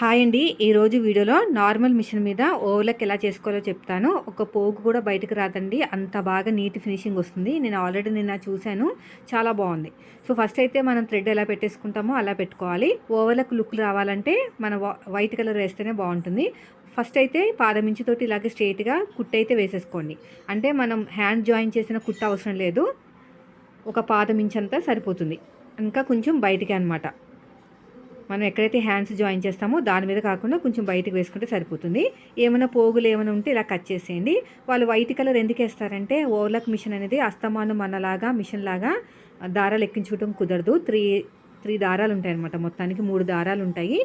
Hi అండి. ఈరోజు వీడియోలో నార్మల్ మిషన్ మీద ఓవర్లక్ ఎలా చేసుకోవాలో చెప్తాను. ఒక పోగు కూడా బయటకు రాదండి. అంత బాగా నీట్ ఫినిషింగ్ వస్తుంది. నేను ఆల్రెడీ నిన్న చూశాను. చాలా బాగుంది. సో ఫస్ట్ అయితే మనం థ్రెడ్ ఎలా పెట్టేసుకుంటామో అలా పెట్టుకోవాలి. ఓవర్లకు లుక్ రావాలంటే మన వైట్ కలర్ వేస్తేనే బాగుంటుంది. ఫస్ట్ అయితే పాదమించుతోటి ఇలాగే స్ట్రైట్గా కుట్ట అయితే వేసేసుకోండి. అంటే మనం హ్యాండ్ జాయిన్ చేసిన కుట్ట అవసరం లేదు. ఒక పాదమించంతా సరిపోతుంది. ఇంకా కొంచెం బయటికి అనమాట మనం ఎక్కడైతే హ్యాండ్స్ జాయిన్ చేస్తామో దాని మీద కాకుండా కొంచెం బయటకు వేసుకుంటే సరిపోతుంది. ఏమైనా పోగులు ఏమైనా ఉంటే ఇలా కట్ చేసేయండి. వాళ్ళు వైట్ కలర్ ఎందుకు వేస్తారంటే ఓవర్లక్ మిషన్ అనేది అస్తమానం మనలాగా మిషన్ లాగా దారాలు ఎక్కించుకోవడం కుదరదు. త్రీ త్రీ దారాలు ఉంటాయి అనమాట మొత్తానికి మూడు దారాలు ఉంటాయి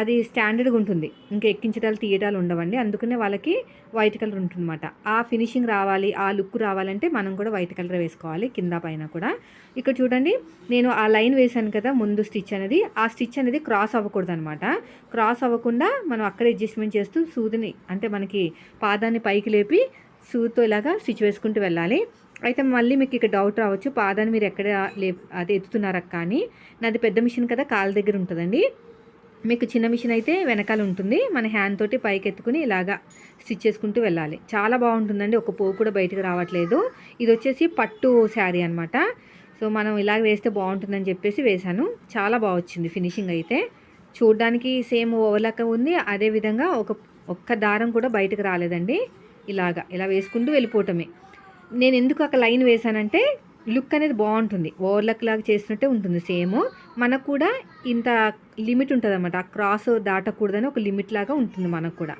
అది స్టాండర్డ్గా ఉంటుంది. ఇంకా ఎక్కించడాలు తీయడాలు ఉండవండి. అందుకనే వాళ్ళకి వైట్ కలర్ ఉంటుందన్నమాట. ఆ ఫినిషింగ్ రావాలి ఆ లుక్ రావాలంటే మనం కూడా వైట్ కలర్ వేసుకోవాలి కింద పైన కూడా. ఇక్కడ చూడండి నేను ఆ లైన్ వేసాను కదా ముందు స్టిచ్ అనేది. ఆ స్టిచ్ అనేది క్రాస్ అవ్వకూడదు అనమాట క్రాస్ అవ్వకుండా మనం అక్కడ అడ్జస్ట్మెంట్ చేస్తూ సూదిని అంటే మనకి పాదాన్ని పైకి లేపి సూతో ఇలాగా స్టిచ్ వేసుకుంటూ వెళ్ళాలి. అయితే మళ్ళీ మీకు ఇక్కడ డౌట్ రావచ్చు. పాదాన్ని మీరు ఎక్కడ లే అది ఎత్తుతున్నారా కానీ నాది పెద్ద మిషన్ కదా కాళ్ళ దగ్గర ఉంటుందండి. మీకు చిన్న మిషన్ అయితే వెనకాల ఉంటుంది. మన హ్యాండ్ తోటి పైకి ఎత్తుకుని ఇలాగా స్టిచ్ చేసుకుంటూ వెళ్ళాలి. చాలా బాగుంటుందండి. ఒక పువ్వు కూడా బయటకు రావట్లేదు. ఇది వచ్చేసి పట్టు శారీ అనమాట సో మనం ఇలాగ వేస్తే బాగుంటుందని చెప్పేసి వేశాను. చాలా బాగా వచ్చింది ఫినిషింగ్ అయితే. చూడడానికి సేమ్ ఓవర్లాక ఉంది. అదేవిధంగా ఒక ఒక్క దారం కూడా బయటకు రాలేదండి. ఇలాగా ఇలా వేసుకుంటూ వెళ్ళిపోవటమే. నేను ఎందుకు అక్కడ లైన్ వేశానంటే లుక్ అనేది బాగుంటుంది. ఓవర్లక్ లాగా చేసినట్టే ఉంటుంది సేమ్. మనకు కూడా ఇంత లిమిట్ ఉంటుంది అనమాట ఆ క్రాస్ దాటకూడదని ఒక లిమిట్ లాగా ఉంటుంది మనకు కూడా.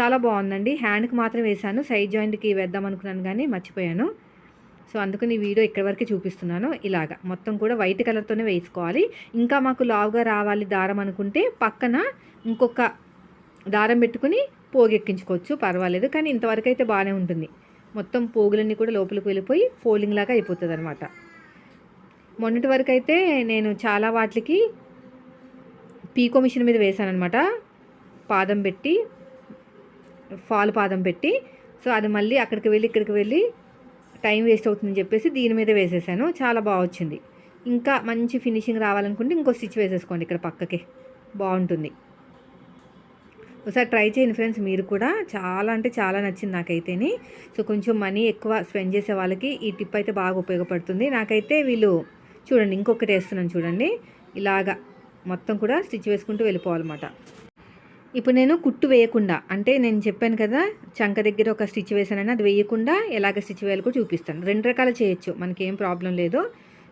చాలా బాగుందండి. హ్యాండ్కి మాత్రం వేశాను. సైడ్ జాయింట్కి వేద్దాం అనుకున్నాను కానీ మర్చిపోయాను. సో అందుకని ఈ వీడియో ఇక్కడి వరకు చూపిస్తున్నాను. ఇలాగా. మొత్తం కూడా వైట్ కలర్తోనే వేసుకోవాలి. ఇంకా మాకు లావుగా రావాలి దారం అనుకుంటే పక్కన ఇంకొక దారం పెట్టుకుని పోగెక్కించుకోవచ్చు. పర్వాలేదు. కానీ ఇంతవరకు అయితే బాగానే ఉంటుంది. మొత్తం పోగులన్నీ కూడా లోపలికి వెళ్ళిపోయి ఫోల్డింగ్ లాగా అయిపోతుంది అనమాట మొన్నటి వరకు అయితే నేను చాలా వాటికి పీకో మిషన్ మీద వేసాను అనమాట పాదం పెట్టి ఫాల్ పాదం పెట్టి సో అది మళ్ళీ అక్కడికి వెళ్ళి ఇక్కడికి వెళ్ళి టైం వేస్ట్ అవుతుందని చెప్పేసి దీని మీద వేసేసాను. చాలా బాగా వచ్చింది. ఇంకా మంచి ఫినిషింగ్ రావాలనుకుంటే ఇంకో స్టిచ్ వేసేసుకోండి ఇక్కడ పక్కకి. బాగుంటుంది. ఒకసారి ట్రై చేయండి ఫ్రెండ్స్ మీరు కూడా. చాలా అంటే చాలా నచ్చింది నాకైతేని. సో కొంచెం మనీ ఎక్కువ స్పెండ్ చేసే వాళ్ళకి ఈ టిప్ అయితే బాగా ఉపయోగపడుతుంది. నాకైతే వీళ్ళు చూడండి ఇంకొకటి వేస్తున్నాను చూడండి. ఇలాగా మొత్తం కూడా స్టిచ్ వేసుకుంటూ వెళ్ళిపోవాలన్నమాట. ఇప్పుడు నేను కుట్టు వేయకుండా అంటే నేను చెప్పాను కదా చంక దగ్గర ఒక స్టిచ్ వేసానని అది వేయకుండా ఎలాగ స్టిచ్ వేయాలి కూడా చూపిస్తాను. రెండు రకాలు చేయొచ్చు మనకేం ప్రాబ్లం లేదు.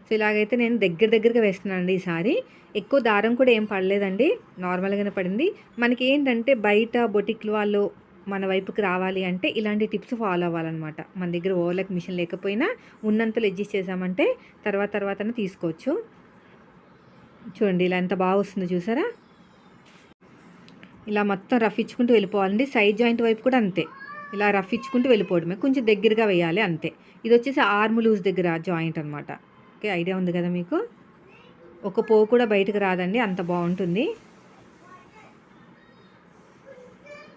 సో ఇలాగైతే నేను దగ్గర దగ్గరగా వేస్తున్నానండి ఈసారి ఎక్కువ దారం కూడా ఏం పడలేదండి. నార్మల్గానే పడింది. మనకి ఏంటంటే బయట బొటిక్లు వాళ్ళు మన వైపుకి రావాలి అంటే ఇలాంటి టిప్స్ ఫాలో అవ్వాలన్నమాట. మన దగ్గర ఓవర్లక్ మిషన్ లేకపోయినా ఉన్నంతలో అడ్జస్ట్ చేసామంటే తర్వాత తర్వాతనే తీసుకోవచ్చు. చూడండి ఇలా ఎంత బాగా వస్తుందో చూసారా? ఇలా మొత్తం రఫ్ ఇచ్చుకుంటూ వెళ్ళిపోవాలండి. సైడ్ జాయింట్ వైపు కూడా అంతే. ఇలా రఫ్ ఇచ్చుకుంటూ వెళ్ళిపోవడమే. కొంచెం దగ్గరగా వేయాలి అంతే. ఇది వచ్చేసి ఆర్మ్ లూజ్ దగ్గర జాయింట్ అనమాట ఓకే ఐడియా ఉంది కదా మీకు? ఒక పోవు కూడా బయటకు రాదండి అంత బాగుంటుంది.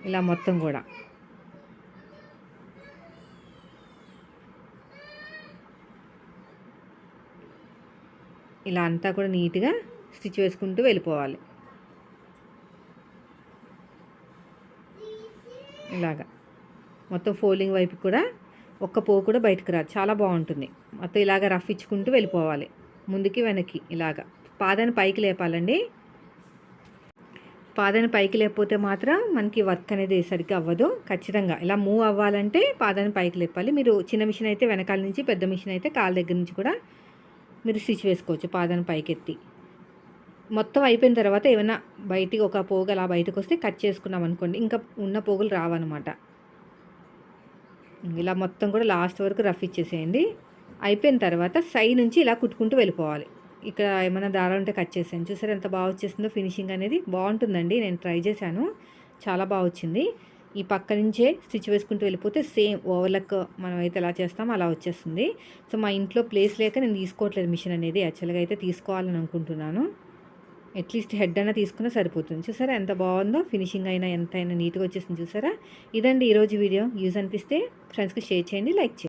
ఇలా మొత్తం కూడా. ఇలా అంతా కూడా నీట్గా స్టిచ్ వేసుకుంటూ వెళ్ళిపోవాలి. ఇలాగా. మొత్తం ఫోల్డింగ్ వైపు కూడా ఒక్క పోవు కూడా బయటకు రాదు. చాలా బాగుంటుంది. మొత్తం ఇలాగ రఫ్ ఇచ్చుకుంటూ వెళ్ళిపోవాలి. ముందుకి వెనక్కి ఇలాగ. పాదాన్ని పైకి లేపాలండి. పాదాన్ని పైకి లేకపోతే మాత్రం మనకి వర్క్ అనేది సరిగ్గా అవ్వదు. ఖచ్చితంగా. ఇలా మూవ్ అవ్వాలంటే పాదాన్ని పైకి లేపాలి. మీరు చిన్న మిషన్ అయితే వెనకాల నుంచి పెద్ద మిషన్ అయితే కాళ్ళ దగ్గర నుంచి కూడా మీరు స్టిచ్ వేసుకోవచ్చు పాదాన్ని పైకి ఎత్తి మొత్తం అయిపోయిన తర్వాత ఏమైనా బయటికి ఒక పోగు అలా బయటకు వస్తే కట్ చేసుకున్నాం అనుకోండి ఇంకా ఉన్న పోగులు రావన్నమాట. ఇలా మొత్తం కూడా లాస్ట్ వరకు రఫ్ ఇచ్చేసేయండి. అయిపోయిన తర్వాత సై నుంచి ఇలా కుట్టుకుంటూ వెళ్ళిపోవాలి. ఇక్కడ ఏమైనా దారాలు ఉంటే కట్ చేసాను చూసారు ఎంత బాగా వచ్చేసిందో ఫినిషింగ్ అనేది. బాగుంటుందండి. నేను ట్రై చేశాను. చాలా బాగా వచ్చింది. ఈ పక్క నుంచే స్టిచ్ వేసుకుంటూ వెళ్ళిపోతే సేమ్ ఓవర్లక్ మనం అయితే ఎలా చేస్తామో అలా వచ్చేస్తుంది. సో మా ఇంట్లో ప్లేస్ లేక నేను తీసుకోవట్లేదు మిషన్ అనేది. యాక్చువల్గా అయితే తీసుకోవాలని అనుకుంటున్నాను. అట్లీస్ట్ హెడ్ అయినా తీసుకున్నా సరిపోతుంది. చూసారా? ఎంత బాగుందో? ఫినిషింగ్ అయినా ఎంత అయినా నీట్గా వచ్చేసింది. చూసారా? ఇదండి ఈరోజు వీడియో. యూజ్ అనిపిస్తే ఫ్రెండ్స్కి షేర్ చేయండి లైక్ చేయండి.